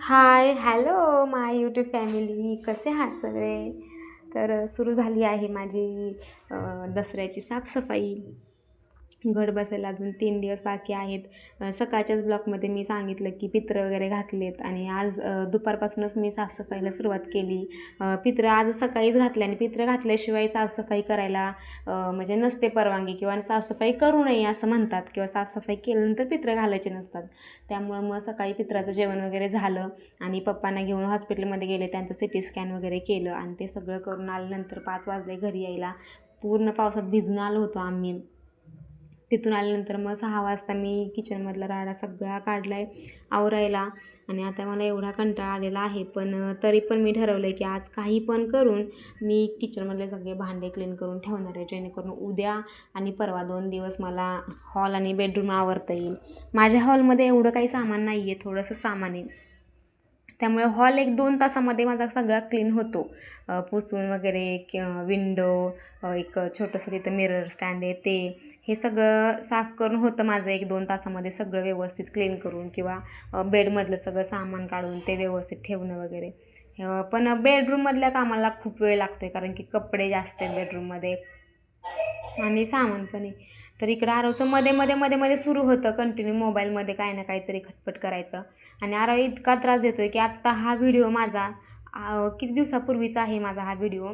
Hi hello my YouTube family कसे आहात सगळे? तर सुरू झाली आहे माझी दसऱ्याची साफसफाई. घट बसायला अजून तीन दिवस बाकी आहेत. सकाळच्याच ब्लॉकमध्ये मी सांगितलं की पित्र वगैरे घातलेत आणि आज दुपारपासूनच मी साफसफाईला सुरुवात केली. पित्र आज सकाळीच घातले आणि पित्र घातल्याशिवाय साफसफाई करायला म्हणजे नसते परवानगी किंवा साफसफाई करू नये असं म्हणतात किंवा साफसफाई केल्यानंतर पित्र घालायचे नसतात. त्यामुळं मग सकाळी पित्राचं जेवण वगैरे झालं आणि पप्पांना घेऊन हॉस्पिटलमध्ये गेले त्यांचं सी टी स्कॅन वगैरे केलं आणि ते सगळं करून आल्यानंतर पाच वाजले घरी यायला. पूर्ण पावसात भिजून आलो होतो आम्ही. तिथून आल्यानंतर मग सहा वाजता मी किचनमधला राडा सगळा काढला आहे आवरायला. आणि आता मला एवढा कंटाळा आलेला आहे पण तरी पण मी ठरवलं आहे की आज काही पण करून मी किचनमधले सगळे भांडे क्लीन करून ठेवणार आहे जेणेकरून उद्या आणि परवा दोन दिवस मला हॉल आणि बेडरूम आवरता येईल. माझ्या हॉलमध्ये एवढं काही सामान नाही आहे थोडंसं सामान आहे. त्यामुळे हॉल एक दोन तासामध्ये माझा सगळा क्लीन होतो. पुसून वगैरे कि विंडो एक छोटंसं तिथं मिरर स्टँड आहे ते हे सगळं साफ करून होतं माझं एक दोन तासामध्ये सगळं व्यवस्थित क्लीन करून किंवा बेडमधलं सगळं सामान काढून ते व्यवस्थित ठेवणं वगैरे. पण बेडरूममधल्या कामाला खूप वेळ लागतो आहे कारण की कपडे जास्त आहेत बेडरूममध्ये. आणि सामान पण आहे. तर इकडं आरवचं मध्ये मध्ये मध्ये मध्ये सुरू होतं कंटिन्यू मोबाईलमध्ये काय ना काहीतरी खटपट करायचं. आणि आरव इतका त्रास देतो आहे की आत्ता हा व्हिडिओ माझा किती दिवसापूर्वीचा आहे माझा हा व्हिडिओ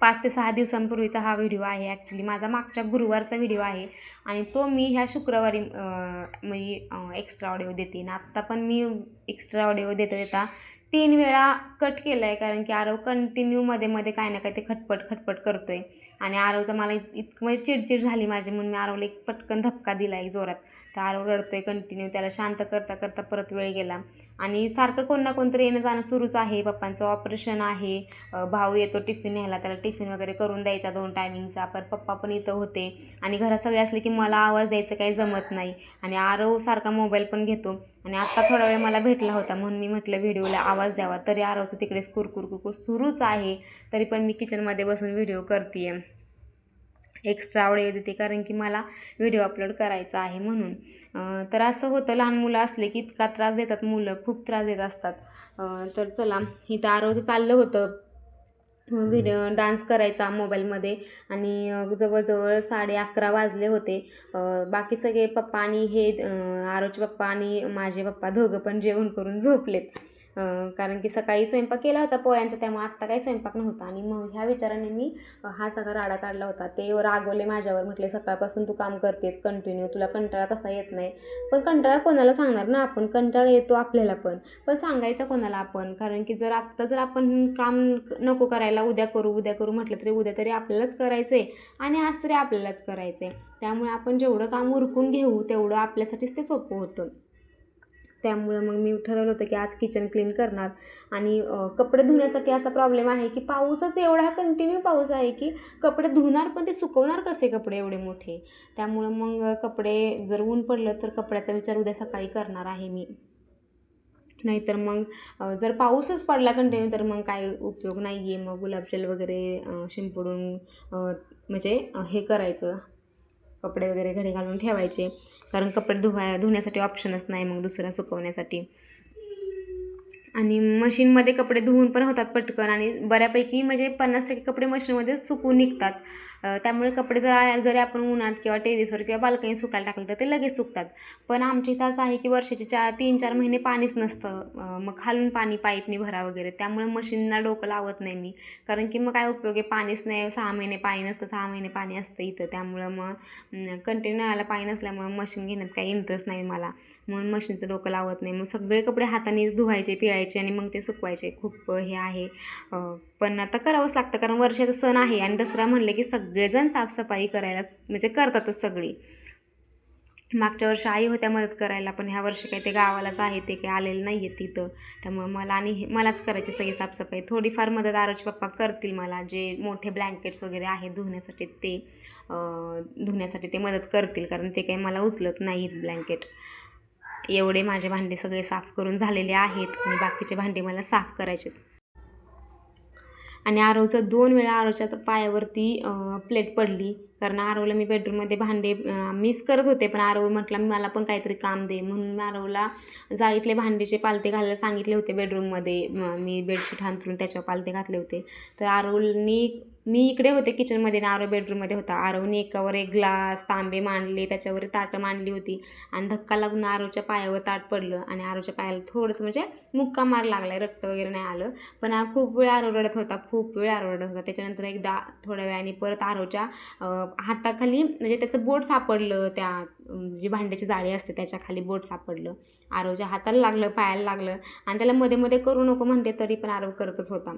पाच ते सहा दिवसांपूर्वीचा हा व्हिडिओ आहे ॲक्च्युली माझा मागच्या गुरुवारचा व्हिडिओ आहे. आणि तो मी ह्या शुक्रवारी म्हणजे एक्स्ट्रा ऑडिओ देते. आणि आत्ता पण मी एक्स्ट्रा ऑडिओ देता देता तीन वेळा कट केलं आहे कारण की आरव कंटिन्यू मध्ये मध्ये काय ना काय ते खटपट खटपट करतो आहे आणि आरवचा मला इतकं म्हणजे चिडचिड झाली माझी म्हणून मी आरवला एक पटकन धक्का दिला आहे जोरात. तर आरव रडतो आहे कंटिन्यू त्याला शांत करता करता परत वेळ गेला. आणि सारखं कोण ना कोणतरी येणं जाणं सुरूच आहे. पप्पांचं ऑपरेशन आहे. भाऊ येतो टिफिन न्यायला त्याला टिफिन वगैरे करून द्यायचा दोन टायमिंगचा पर पप्पा पण इथं होते. आणि घरात सगळे असले की मला आवाज द्यायचं काही जमत नाही. आणि आरव सारखा मोबाईल पण घेतो. आणि आत्ता थोडा वेळ मला भेटला होता म्हणून मी म्हटलं व्हिडिओला आवाज द्यावा. तरी आरवचं तिकडेच कुरकुर कुरकुर सुरूच आहे. तरी पण मी किचनमध्ये बसून व्हिडिओ करते एक्स्ट्रा आवड येते कारण की मला व्हिडिओ अपलोड करायचा आहे म्हणून. तर असं होतं लहान मुलं असले की इतका त्रास देतात मुलं खूप त्रास देत असतात. तर चला इथं आरवचं चाललं होतं. व्हिडिओ डान्स करायचा मोबाईलमध्ये आणि जवळजवळ साडे अकरा वाजले होते. बाकी सगळे पप्पा आणि हे आरोचे पप्पा आणि माझे पप्पा दोघं पण जेवण करून झोपलेत. कारण की सकाळी स्वयंपाक केला होता पोळ्यांचा त्यामुळे आत्ता काही स्वयंपाक नव्हता. आणि मग ह्या विचाराने मी हा सगळा राडा काढला होता. ते रागवले माझ्यावर म्हटले सकाळपासून तू काम करतेस कंटिन्यू तुला कंटाळा कसा येत नाही? पण कंटाळा कोणाला सांगणार ना आपण? कंटाळा येतो आपल्याला पण. पण सांगायचं कोणाला आपण? कारण की जर आत्ता जर आपण काम नको करायला उद्या करू उद्या करू म्हटलं तरी उद्या तरी आपल्यालाच करायचं आहे आणि आज तरी आपल्यालाच करायचं आहे त्यामुळे आपण जेवढं काम उरकून घेऊ तेवढं आपल्यासाठीच ते सोपं होतं. त्यामुळं मग मी ठरवलं होतं की आज किचन क्लीन करणार. आणि कपडे धुण्यासाठी असा प्रॉब्लेम आहे की पाऊसच एवढा कंटिन्यू पाऊस आहे की कपडे धुणार पण ते सुकवणार कसे कपडे एवढे मोठे? त्यामुळं मग कपडे जर ऊन पडलं तर कपड्याचा विचार उद्या सकाळी करणार आहे मी. नाहीतर मग जर पाऊसच पडला कंटिन्यू तर मग काय उपयोग नाही आहे मग गुलाबजल वगैरे शिंपडून म्हणजे हे करायचं. कपडे वगैरे घरी घालून ठेवायचे. कारण कपडे धुवाय धुण्यासाठी ऑप्शनच नाही मग दुसरा सुकवण्यासाठी. आणि मशीनमध्ये कपडे धुवून पण होतात पटकन. आणि बऱ्यापैकी म्हणजे पन्नास टक्के कपडे मशीनमध्ये सुकून निघतात. त्यामुळे कपडे जर जरी आपण उन्हात किंवा टेरेसवर किंवा बाल्कनीत सुकायला टाकलं तर ते लगेच सुकतात. पण आमच्या इथं असं आहे की वर्षाचे चार तीन चार महिने पाणीच नसतं. मग खालून पाणी पाईपनी भरा वगैरे. त्यामुळे मशीनला डोकं लावत नाही मी. कारण की मग काय उपयोग आहे? पाणीच नाही. सहा महिने पाणी नसतं. सहा महिने पाणी असतं इथं. त्यामुळं मग कंटिन्यू आला पाणी नसल्यामुळं मशीन घेण्यात काही इंटरेस्ट नाही मला. म्हणून मशीनचं डोकं लावत नाही. मग सगळे कपडे हातानेच धुवायचे पिळायचे आणि मग ते सुकवायचे. खूप हे आहे. पण आता करावंच लागतं कारण वर्षाचा सण आहे आणि दसरा म्हणले की सगळेजण साफसफाई करायला म्हणजे करतातच सगळी. मागच्या वर्षी आई होत्या मदत करायला पण ह्या वर्षी काही ते गावालाच आहे ते काही आलेलं नाही आहे तिथं. त्यामुळे मला आणि हे मलाच करायची सगळी साफसफाई. थोडीफार मदत आरोची पप्पा करतील मला जे मोठे ब्लँकेट्स वगैरे आहेत धुण्यासाठी ते धुण्यासाठी ते मदत करतील कारण ते काही मला उचलत नाहीत ब्लँकेट एवढे माझे भांडे सगळे साफ करून झालेले आहेत आणि बाकीचे भांडे मला साफ करायचे आणि आरवचं दोन वेळा आरवच्या पायावरती प्लेट पडली. कारण आरवला मी बेडरूममध्ये भांडे मिस करत होते. पण आरव म्हटला मला पण काहीतरी काम दे. म्हणून मी आरवला जाळीतले भांडेचे पालते घालायला सांगितले होते बेडरूममध्ये मी बेडशीट हांतरून त्याच्यावर पालते घातले होते. तर आरवनी मी इकडे होते किचनमध्ये ना आरव बेडरूममध्ये होता. आरवने एकावर एक ग्लास तांबे मांडले त्याच्यावर ताटं मांडली होती. आणि धक्का लागून आरवच्या पायावर ताट पडलं आणि आरवच्या पायाला थोडंसं म्हणजे मुक्का मार लागला रक्त वगैरे नाही आलं. पण खूप वेळ आरव रडत होता खूप वेळ आरव रडत होता. त्याच्यानंतर एकदा थोड्या वेळाने परत आरवच्या हाताखाली म्हणजे त्याचं बोट सापडलं त्या जी भांड्याची जाळी असते त्याच्याखाली बोट सापडलं. आरवच्या हाताला लागलं पायाला लागलं. आणि त्याला मध्ये मध्ये करू नको म्हणते तरी पण आरव करतच होता.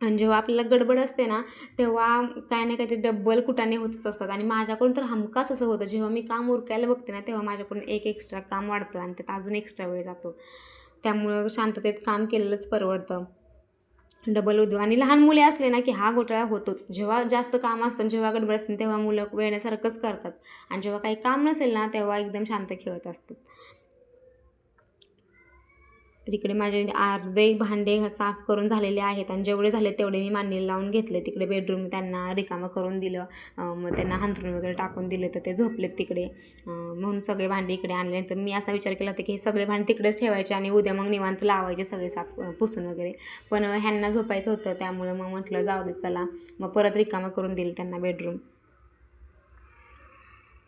आणि जेव्हा आपल्याला गडबड असते ना तेव्हा काय नाही काहीतरी डब्बल कुटाने होतच असतात. आणि माझ्याकडून तर हमखास असं होतं. जेव्हा मी काम उरकायला बघते ना तेव्हा माझ्याकडून एक एक्स्ट्रा काम वाढतं आणि त्यात अजून एक्स्ट्रा वेळ जातो. त्यामुळं शांततेत काम केलेलंच परवडतं. डबल उद्योग. आणि लहान मुले असले ना की हा घोटाळा होतोच. जेव्हा जास्त काम असतं जेव्हा गडबड असते तेव्हा मुलं वेळण्यासारखंच करतात. आणि जेव्हा काही काम नसेल ना तेव्हा एकदम शांत खेळत असतात. तर इकडे माझे अर्धे भांडे साफ करून झालेले आहेत आणि जेवढे झाले तेवढे मी मांडणी लावून घेतले. तिकडे बेडरूम त्यांना रिकामं करून दिलं. मग त्यांना हांतरून वगैरे टाकून दिले तर ते झोपलेत तिकडे. म्हणून सगळे भांडे इकडे आणले. तर मी असा विचार केला होता की हे सगळे भांडे तिकडेच ठेवायचे आणि उद्या मग निवांत लावायचे सगळे साफ पुसून वगैरे. पण ह्यांना झोपायचं होतं त्यामुळं मग म्हटलं जाऊ दे चला. मग परत रिकामं करून दिलं त्यांना बेडरूम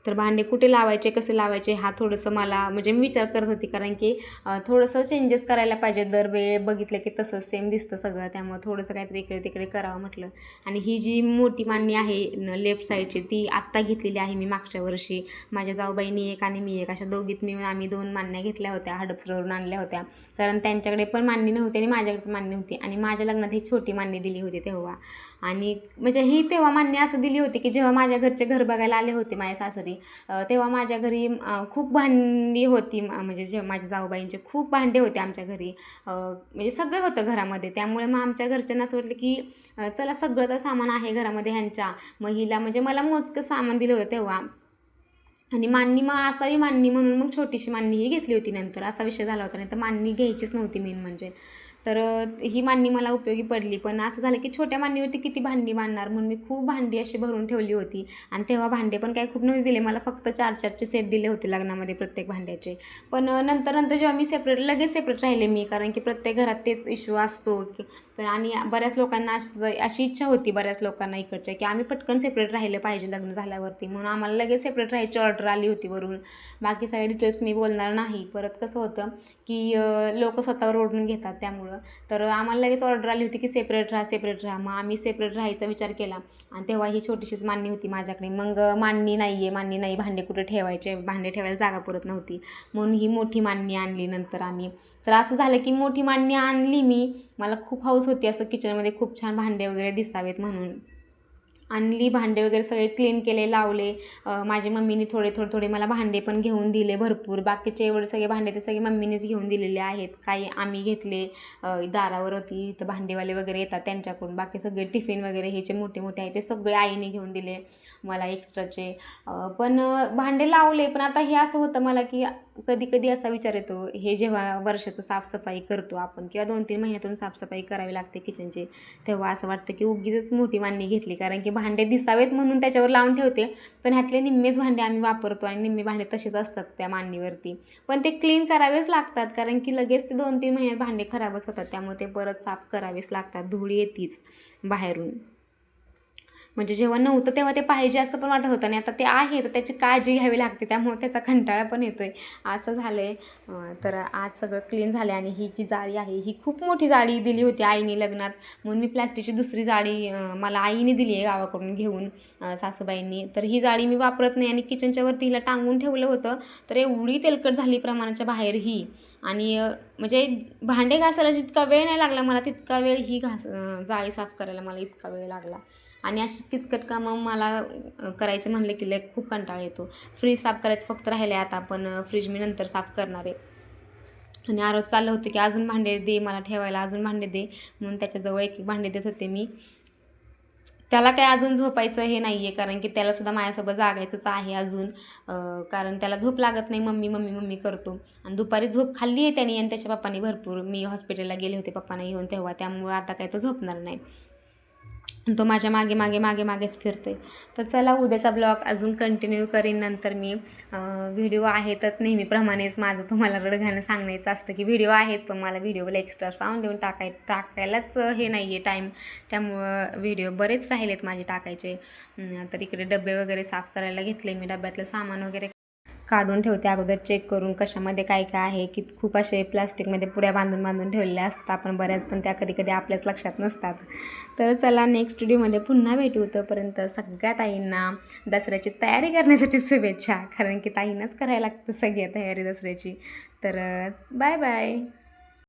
तर भांडे कुठे लावायचे कसे लावायचे हा थोडंसं मला म्हणजे मी विचार करत होती कारण की थोडंसं चेंजेस करायला पाहिजे. दरवेळ बघितलं की तसं सेम दिसतं सगळं. त्यामुळं थोडंसं काहीतरी इकडे तिकडे करावं म्हटलं. आणि ही जी मोठी मांडणी आहे लेफ्ट साईडची ती आत्ता घेतलेली आहे मी मागच्या वर्षी. माझ्या जाऊबाईनी एक आणि मी एक अशा दोघीत मिळून आम्ही दोन मांडण्या घेतल्या होत्या हडपसरवरून आणल्या होत्या. कारण त्यांच्याकडे पण मांडणी नव्हती आणि माझ्याकडे पण मांडणी होती. आणि माझ्या लग्नात ही छोटी मांडणी दिली होती तेव्हा. आणि म्हणजे ही तेव्हा मांडणी असं दिली होती की जेव्हा माझ्या घरचे घर बघायला आले होते माझ्या सासरी अ, तेव्हा माझ्या घरी खूप भांडी होती. म्हणजे जे माझ्या जाऊबाईंचे खूप भांडे होते आमच्या घरी. म्हणजे सगळं होतं घरामध्ये. त्यामुळे मग आमच्या घरच्यांना असं वाटलं की चला सगळं तर सामान आहे घरामध्ये ह्यांच्या. मग हिला म्हणजे मला मोजकं सामान दिलं होतं तेव्हा. आणि मांडणी मग असावी मांडणी म्हणून मग छोटीशी मांडणी ही घेतली होती नंतर. असा विषय झाला होता. नाही तर मांडणी घ्यायचीच नव्हती मेन म्हणजे. तर ही मांडणी मला उपयोगी पडली. पण असं झालं की छोट्या मांडणीवरती किती भांडी बांधणार? म्हणून मी खूप भांडी अशी भरून ठेवली होती. आणि तेव्हा भांडे पण काही खूप नव्हते दिले. मला फक्त चार चारचे सेट दिले होते लग्नामध्ये प्रत्येक भांड्याचे. पण नंतर नंतर जेव्हा मी सेपरेट लगेच सेपरेट राहिले मी. कारण की प्रत्येक घरात तेच इश्यू असतो. की तर आणि बऱ्याच लोकांना अशी इच्छा होती बऱ्याच लोकांना इकडच्या की आम्ही पटकन सेपरेट राहिलं पाहिजे लग्न झाल्यावरती. म्हणून आम्हाला लगेच सेपरेट राहायची ऑर्डर आली होती वरून. बाकी सगळे डिटेल्स मी बोलणार नाही. परत कसं होतं की लोक स्वतःवर ओढून घेतात. त्यामुळं तर आम्हाला लगेच ऑर्डर आली होती की सेपरेट राहा सेपरेट राहा. मग आम्ही सेपरेट राहायचा विचार केला. आणि तेव्हा ही छोटीशीच मांडणी होती माझ्याकडे. मग मांडणी नाही आहे मांडणी नाही. भांडे कुठे ठेवायचे? भांडे ठेवायला जागा पुरत नव्हती. म्हणून ही मोठी मांडणी आणली नंतर आम्ही. तर असं झालं की मोठी मांडणी आणली मी. मला खूप हौस होती असं किचनमध्ये खूप छान भांडे वगैरे दिसावेत म्हणून. आणली भांडे वगैरे सगळे क्लीन केले लावले. माझ्या मम्मीने थोडे थोडे थोडे मला भांडे पण घेऊन दिले भरपूर. बाकीचे एवढे सगळे भांडे ते सगळे मम्मीनेच घेऊन दिलेले आहेत. काही आम्ही घेतले दारावर होती इथं भांडेवाले वगैरे येतात त्यांच्याकडून. बाकी सगळे टिफिन वगैरे हे जे मोठे मोठे आहेत ते सगळे आईने घेऊन दिले मला एक्स्ट्राचे पण भांडे लावले पण आता हे असं होतं मला की कधी कधी असा विचार येतो हे जेव्हा वर्षाचं साफसफाई करतो आपण किंवा दोन तीन महिन्यातून साफसफाई करावी लागते किचनची तेव्हा असं वाटतं की उगीच मोठी मांडणी घेतली. कारण की भांडे दिसावेत म्हणून त्याच्यावर लावून ठेवते पण ह्यातले निम्मेच भांडे आम्ही वापरतो आणि निम्मे भांडे तसेच असतात त्या मांडणीवरती पण ते क्लीन करावेच लागतात कारण की लगेच ते दोन तीन महिन्यात भांडे खराबच होतात. त्यामुळे ते परत साफ करावेच लागतात. धूळ येतीच बाहेरून. म्हणजे जेव्हा नव्हतं तेव्हा ते पाहिजे असं पण वाटत होतं. आणि आता ते आहे तर त्याची काळजी घ्यावी लागते. त्यामुळे त्याचा कंटाळा पण येतो आहे असं झालं आहे तर आज सगळं क्लीन झालं आणि ही जी जाळी आहे ही खूप मोठी जाळी दिली होती आईने लग्नात. म्हणून मी प्लॅस्टिकची दुसरी जाळी मला आईने दिली आहे गावाकडून घेऊन सासूबाईंनी. तर ही जाळी मी वापरत नाही आणि किचनच्या वरती हिला टांगून ठेवलं होतं. तर एवढी तेलकट झाली प्रमाणाच्या बाहेर ही. आणि म्हणजे भांडे घासायला जितका वेळ नाही लागला मला तितका वेळ ही घास जाळी साफ करायला मला इतका वेळ लागला. आणि अशी किचकट कामं मला करायचे म्हणले की लय खूप कंटाळा येतो. फ्रीज साफ करायचं फक्त राहिले आता पण फ्रीज मी नंतर साफ करणार आहे. आणि आरोज चाललं होतं की अजून भांडे दे मला ठेवायला अजून भांडे दे. म्हणून त्याच्याजवळ एक एक भांडे देत होते मी. त्याला काय अजून झोपायचं हे नाही आहे कारण की त्यालासुद्धा माझ्यासोबत जागायचंच आहे अजून. कारण त्याला झोप लागत नाही मम्मी मम्मी मम्मी करतो. आणि दुपारी झोप खाल्ली आहे त्याने आणि त्याच्या पप्पाने भरपूर. मी हॉस्पिटलला गेले होते पप्पांना घेऊन तेव्हा त्यामुळं आता काय तो झोपणार नाही. तो माझ्या मागे मागे मागे मागेच फिरतो आहे तर चला उद्याचा ब्लॉग अजून कंटिन्यू करीन. नंतर मी व्हिडिओ आहेतच नेहमीप्रमाणेच. माझं तुम्हाला रडगाणं सांगण्याचं असतं की व्हिडिओ आहेत पण मला व्हिडिओला एक्स्ट्रा साऊंड देऊन टाकाय टाकायलाच हे नाही आहे टाईम त्यामुळं व्हिडिओ बरेच राहिलेत माझे टाकायचे. तर इकडे डबे वगैरे साफ करायला घेतले. मी डब्यातलं सामान वगैरे काढून ठेवते अगोदर चेक करून कशामध्ये काय काय आहे. की खूप असे प्लास्टिकमध्ये पुड्या बांधून बांधून ठेवलेल्या असतात. पण बऱ्याच पण त्या कधी कधी आपल्याच लक्षात नसतात. तर चला नेक्स्ट व्हिडिओमध्ये पुन्हा भेटू तोपर्यंत सगळ्या ताईंना दसऱ्याची तयारी करण्यासाठी शुभेच्छा. कारण की ताईंनाच करायला लागतं सगळी तयारी दसऱ्याची. तर बाय बाय